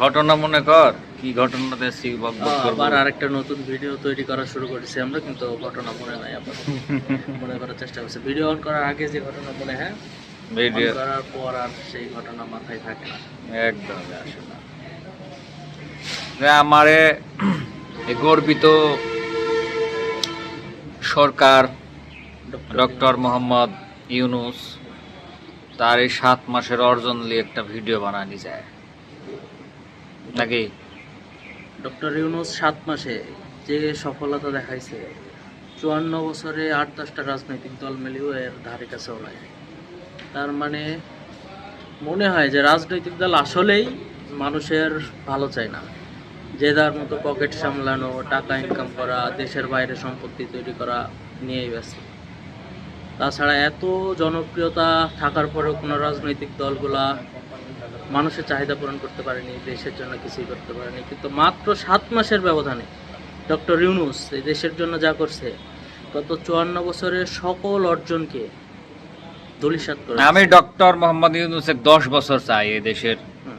ঘটনা মনে কর কি ঘটনা দেখছি। আবার আরেকটা নতুন ভিডিও তৈরি করা শুরু করেছি আমরা কিন্তু ঘটনা মনে নাই আবার মনে করার চেষ্টা করছি। ভিডিও অন করার আগে যে ঘটনা মনে হ্যাঁ? ভিডিও করার পর আর সেই ঘটনা মাথায় থাকে না। একদম আসে আমারে গর্বিত সরকার ডক্টর মোহাম্মদ ইউনুস তার এই সাত মাসের অর্জন নিয়ে একটা ভিডিও বানানি যায়। নাকি? ডক্টর ইউনুস সাত মাসে যে সফলতা দেখাইছে, চুয়ান্ন বছরে আট দশটা রাজনৈতিক দল মিলেও এর ধারে কাছেও নাই তার মানে মনে হয় যে রাজনৈতিক দল আসলেই মানুষের ভালো চায় না। যে যার মতো পকেট সামলানো, টাকা ইনকাম করা, দেশের বাইরে সম্পত্তি তৈরি করা নিয়েই ব্যস্ত। তাছাড়া এত জনপ্রিয়তা থাকার পরেও কোনো রাজনৈতিক দলগুলা মানুষের চাহিদা পূরণ করতে পারেনি দেশের জন্য কিছুই করতে পারেনি। কিন্তু মাত্র সাত মাসের ব্যবধানে ডক্টর ইউনুস এই দেশের জন্য যা করছে গত চুয়ান্ন বছরের সকল অর্জনকে ধূলিসাৎ করে আমি ডক্টর মোহাম্মদ ইউনুসের দশ বছর চাই এই দেশের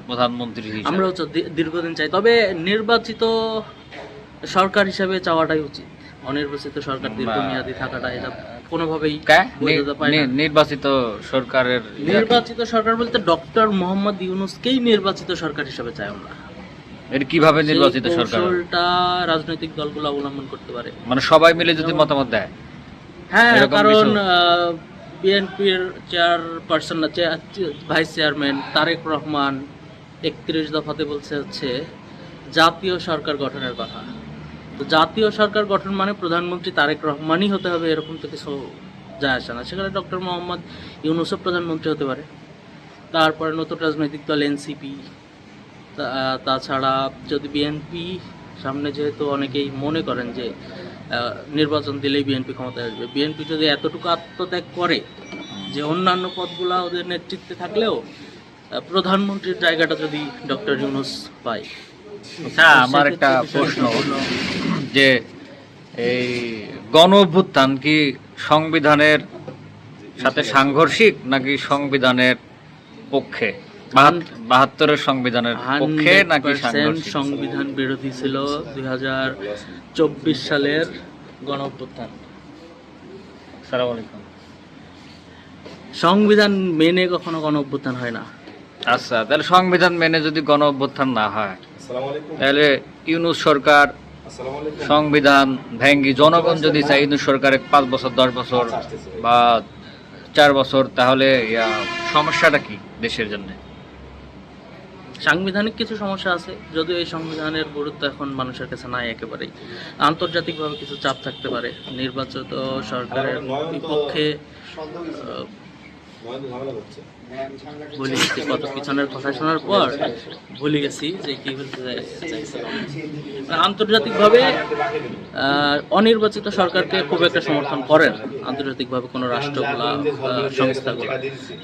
প্রধানমন্ত্রী আমরাও দীর্ঘদিন চাই। তবে নির্বাচিত সরকার হিসাবে চাওয়াটাই উচিত। অনির্বাচিত সরকার দীর্ঘমেয়াদী থাকাটা এটা কোনোভাবেই? নি- না। নি- নির্বাচিত সরকারের নির্বাচিত সরকার বলতে ডক্টর মোহাম্মদ ইউনুসকেই নির্বাচিত সরকার হিসাবে চাই আমরা। এটা কীভাবে নির্বাচিত সরকার? কৌশলটা রাজনৈতিক দলগুলো অবলম্বন করতে পারে। মানে সবাই মিলে যদি মতামত দেয়? হ্যাঁ কারণ? বিএনপির chairperson vice chairman Tarique Rahman একত্রিশ দফাতে বলছে হচ্ছে জাতীয় সরকার গঠনের কথা। জাতীয় সরকার গঠন মানে প্রধানমন্ত্রী তারেক রহমানই হতে হবে এরকম তো কিছু যায় আসে না। সেখানে ডক্টর মোহাম্মদ ইউনুসও প্রধানমন্ত্রী হতে পারে। তারপরে নতুন রাজনৈতিক দল এনসিপি তাছাড়া যদি বিএনপি সামনে যেহেতু অনেকেই মনে করেন যে নির্বাচন দিলেই বিএনপি ক্ষমতায় আসবে। বিএনপি যদি এতটুকু আত্মত্যাগ করে যে অন্যান্য পদগুলা ওদের নেতৃত্বে থাকলেও প্রধানমন্ত্রীর জায়গাটা যদি ডক্টর ইউনুস পায় হ্যাঁ আমার একটা প্রশ্ন। যে এই গণ অভ্যুত্থান কি সংবিধানের সাথে সাংঘর্ষিক নাকি সংবিধানের পক্ষে? বাহাত্তরের সংবিধানের পক্ষে নাকি সংবিধান বিরোধী ছিল দুই হাজার চব্বিশ সালের গণ অভ্যুত্থান আলাইকুম সংবিধান মেনে কখনো গণ অভ্যুত্থান হয় না। আচ্ছা তাহলে সংবিধান মেনে যদি গণ অভ্যুত্থান না হয় তাহলে ইউনুস সরকার সংবিধান ভেঙ্গি জনগণ যদি চাই ইউনুস সরকারের পাঁচ বছর দশ বছর বা চার বছর তাহলে সমস্যাটা কি দেশের জন্য? সাংবিধানিক কিছু সমস্যা আছে যদিও এই সংবিধানের গুরুত্ব এখন মানুষের কাছে নাই একেবারেই। আন্তর্জাতিকভাবে কিছু চাপ থাকতে পারে নির্বাচিত সরকারের বিপক্ষে আহ, ভুলে গেছি কত পিছনের কথা শোনার পর ভুলে গেছি যে কি বলতে চাইছিলাম। আন্তর্জাতিকভাবে অনির্বাচিত সরকারকে খুব একটা সমর্থন করেন আন্তর্জাতিকভাবে কোনো রাষ্ট্রগুলা সংস্থাগুলো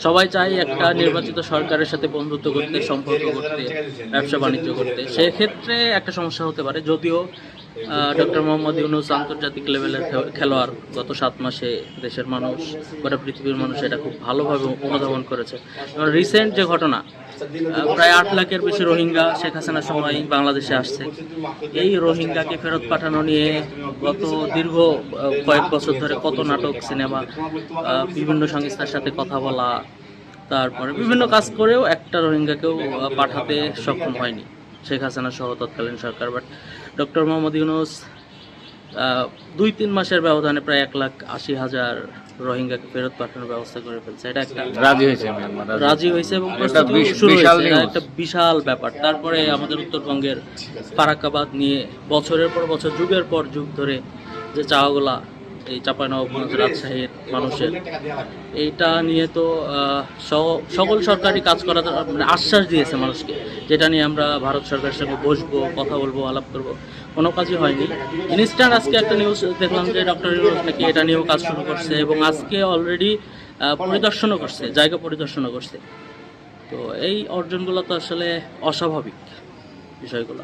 সবাই চায় একটা নির্বাচিত সরকারের সাথে বন্ধুত্ব করতে সম্পর্ক করতে ব্যবসা বাণিজ্য করতে সেক্ষেত্রে একটা সমস্যা হতে পারে, যদিও ডক্টর মোহাম্মদ ইউনুস আন্তর্জাতিক লেভেলের খেলোয়াড় গত সাত মাসে দেশের মানুষ গোটা পৃথিবীর মানুষ এটা খুব ভালোভাবে অনুধাবন করেছে। এবং রিসেন্ট যে ঘটনা প্রায় আট লাখের বেশি রোহিঙ্গা শেখ হাসিনার সময় বাংলাদেশে আসছে। এই রোহিঙ্গাকে ফেরত পাঠানো নিয়ে গত দীর্ঘ কয়েক বছর ধরে কত নাটক, সিনেমা বিভিন্ন সংস্থার সাথে কথা বলা, তারপরে বিভিন্ন কাজ করেও একটা রোহিঙ্গাকেও পাঠাতে সক্ষম হয়নি। শেখ হাসিনা সহ তৎকালীন সরকার বাট ডক্টর মোহাম্মদ ইউনুস দুই তিন মাসের ব্যবধানে প্রায় এক লাখ আশি হাজার রোহিঙ্গাকে ফেরত পাঠানোর ব্যবস্থা করে ফেলছে। এটা একটা রাজি হয়েছে রাজি। হয়েছে। এবং একটা শুরু বিশাল হয়েছে। একটা বিশাল ব্যাপার। তারপরে আমাদের উত্তরবঙ্গের ফারাক্কাবাদ নিয়ে বছরের পর বছর যুগের পর যুগ ধরে যে চাওয়াগুলা এই চাঁপাইনবাবগঞ্জ রাজশাহীর মানুষের এইটা নিয়ে তো সকল সরকারি কাজ করা মানে আশ্বাস দিয়েছে মানুষকে। যেটা নিয়ে আমরা ভারত সরকারের সঙ্গে বসবো, কথা বলব, আলাপ করব, কোনো কাজই হয়নি। ইনস্ট্যান্ট আজকে একটা নিউজ দেখলাম যে ডক্টর নাকি এটা নিয়েও কাজ শুরু করছে এবং আজকে অলরেডি পরিদর্শনও করছে, জায়গা পরিদর্শনও করছে। তো এই অর্জনগুলো তো আসলে অস্বাভাবিক বিষয়গুলো।